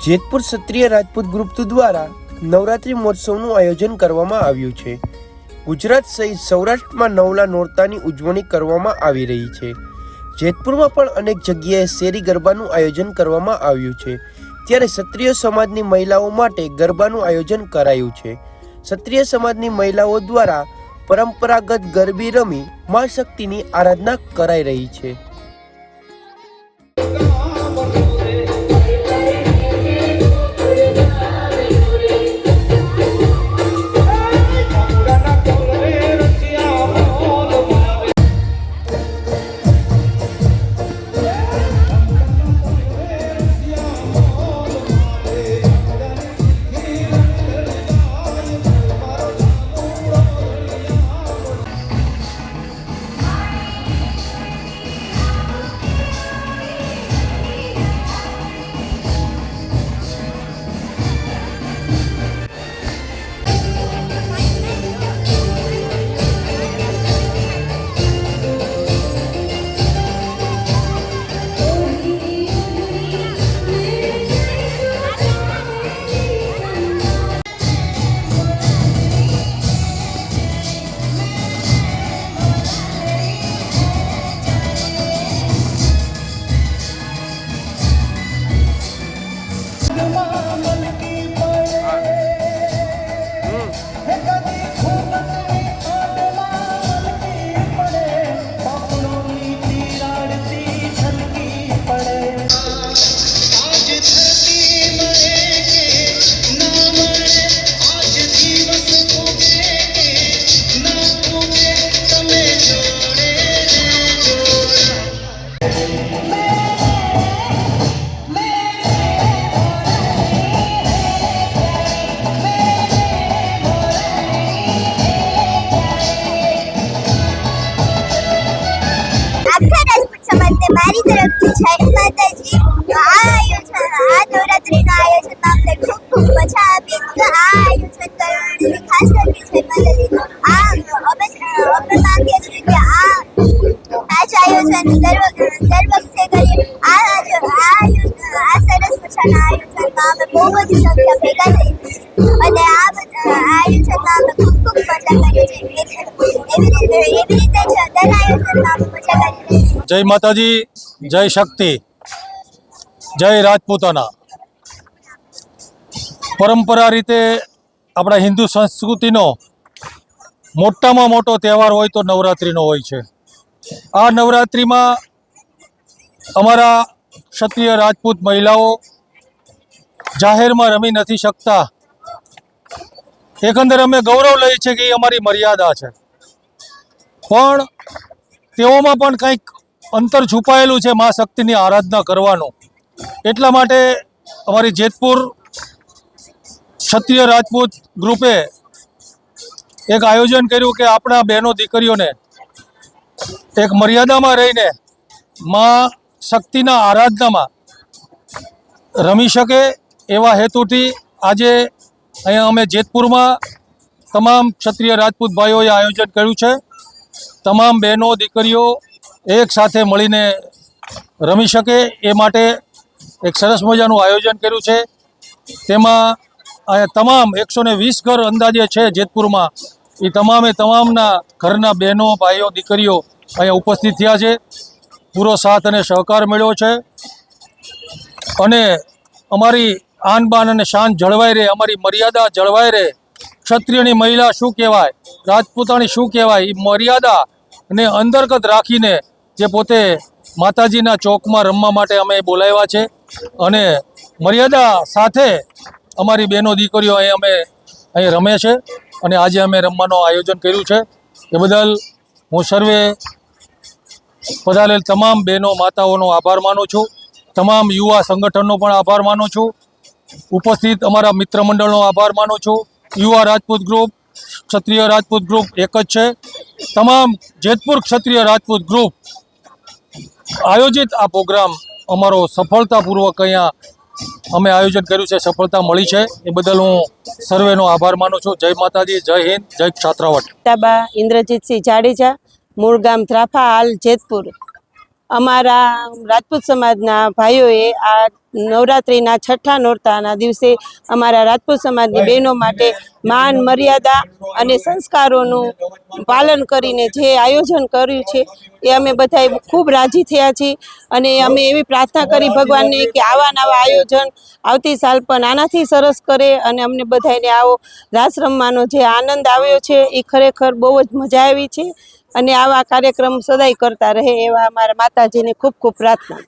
જેતપુર ક્ષત્રિય રાજપૂત ગ્રુપ દ્વારા નવરાત્રિ મહોત્સવનું આયોજન કરવામાં આવ્યું છે. ગુજરાત સહિત સૌરાષ્ટ્રમાં નવલા નોરતાની ઉજવણી કરવામાં આવી રહી છે. જેતપુરમાં પણ અનેક જગ્યાએ શેરી ગરબાનું આયોજન કરવામાં આવ્યું છે. ત્યારે ક્ષત્રિય સમાજની મહિલાઓ માટે ગરબાનું આયોજન કરાયું છે. ક્ષત્રિય સમાજની મહિલાઓ દ્વારા પરંપરાગત ગરબી રમી મા શક્તિની આરાધના કરાઈ રહી છે. સમાજને મારી તરફથી જય માતાજી. આ આયોજન, આ નવરાત્રીના આયોજનમાં અમને ખૂબ ખૂબ મજા આવી આ આયોજન કરવાની ખાસ કરી છે માતાજી? આ અમે અમે માંગીએ છીએ કે આ આ જ આયોજન દર દર વખતે કરીએ આ આયોજન, આ સરસ મજાના આયોજનમાં અમે બહુ બધી સંખ્યા ભેગા થઈ. અને આ બધા આયોજનમાં અમે ખૂબ ખૂબ મજા કરીએ છીએ એવી રીતે એવી રીતે જ દર આયોજનમાં અમે મજા કરીએ છીએ જય માતાજી, જય શક્તિ, જય રાજપૂતાના. પરંપરા રીતે આપણા હિન્દુ સંસ્કૃતિનો મોટામાં મોટો તહેવાર હોય તો નવરાત્રિનો હોય છે. આ નવરાત્રિમાં અમારા ક્ષત્રિય રાજપૂત મહિલાઓ જાહેરમાં રમી નથી શકતા. એકંદર અમે ગૌરવ લઈએ છીએ કે એ અમારી મર્યાદા છે. પણ તેઓમાં પણ કંઈક અંતર છુપાયેલું છે મા શક્તિની આરાધના કરવાનું. એટલા માટે અમારી જેતપુર ક્ષત્રિય રાજપૂત ગ્રુપે એક આયોજન કર્યું કે આપણા બહેનો દીકરીઓને એક મર્યાદામાં રહીને મા શક્તિના આરાધનામાં રમી શકે એવા હેતુથી આજે અહીંયા અમે જેતપુરમાં તમામ ક્ષત્રિય રાજપૂત ભાઈઓએ આયોજન કર્યું છે. તમામ બહેનો, દીકરીઓ એક સાથે મળીને રમી શકે એ માટે એક સરસ મજાનું આયોજન કર્યું છે. તેમાં તમામ એકસો વીસ ઘર અંદાજે છે જેતપુરમાં. એ તમામે તમામના ઘરના બહેનો, ભાઈઓ, દીકરીઓ અહીંયા ઉપસ્થિત થયા છે. પૂરો સાથ અને સહકાર મળ્યો છે. અને અમારી આન બાન અને શાન જળવાઈ રહે, અમારી મર્યાદા જળવાઈ રહે. ક્ષત્રિયની મહિલા શું કહેવાય, રાજપૂતાણી શું કહેવાય, એ મર્યાદા ને અંતર્ગત રાખીને જે પોતે માતાજીના ચોકમાં રમવા માટે અમે બોલાવ્યા છે. અને મર્યાદા સાથે અમારી બહેનો દીકરીઓ અહીં અમે અહીં રમે છે. અને આજે અમે રમવાનું આયોજન કર્યું છે. એ બદલ હું સર્વે પધારેલ તમામ બહેનો, માતાઓનો આભાર માનું છું. તમામ યુવા સંગઠનનો પણ આભાર માનું છું. ઉપસ્થિત અમારા મિત્ર મંડળનો આભાર માનું છું. યુવા રાજપૂત ગ્રુપ, ક્ષત્રિય રાજપૂત ગ્રુપ એક જ છે. તમામ જેતપુર ક્ષત્રિય રાજપૂત ગ્રુપ આયોજિત આ પ્રોગ્રામ અમારો સફળતાપૂર્વક અહીંયા અમે આયોજન કર્યું છે, સફળતા મળી છે. એ બદલ હું સર્વેનો આભાર માનું છું. જય માતાજી, જય હિન્દ, જય છાત્રાવટ. તાબા ઇન્દ્રજીતસિંહ જાડેજા, મૂળ ગામ ત્રાફા હાલ જેતપુર. અમારા રાજપૂત સમાજના ભાઈઓએ આ નવરાત્રિના છઠ્ઠા નોરતાના દિવસે અમારા રાજપૂત સમાજની બહેનો માટે માન, મર્યાદા અને સંસ્કારોનું પાલન કરીને જે આયોજન કર્યું છે, એ અમે બધાએ ખૂબ રાજી થયા છીએ અને અમે એવી પ્રાર્થના કરી ભગવાનને કે આવા નવા આયોજન આવતી સાલ પણ આનાથી સરસ કરે અને અમને બધાને આવો રાસ રમવાનો જે આનંદ આવ્યો છે, એ ખરેખર બહુ જ મજા આવી છે. અને આવા કાર્યક્રમ સદાય કરતા રહે એવા અમારા માતાજીને ખૂબ ખૂબ પ્રાર્થના.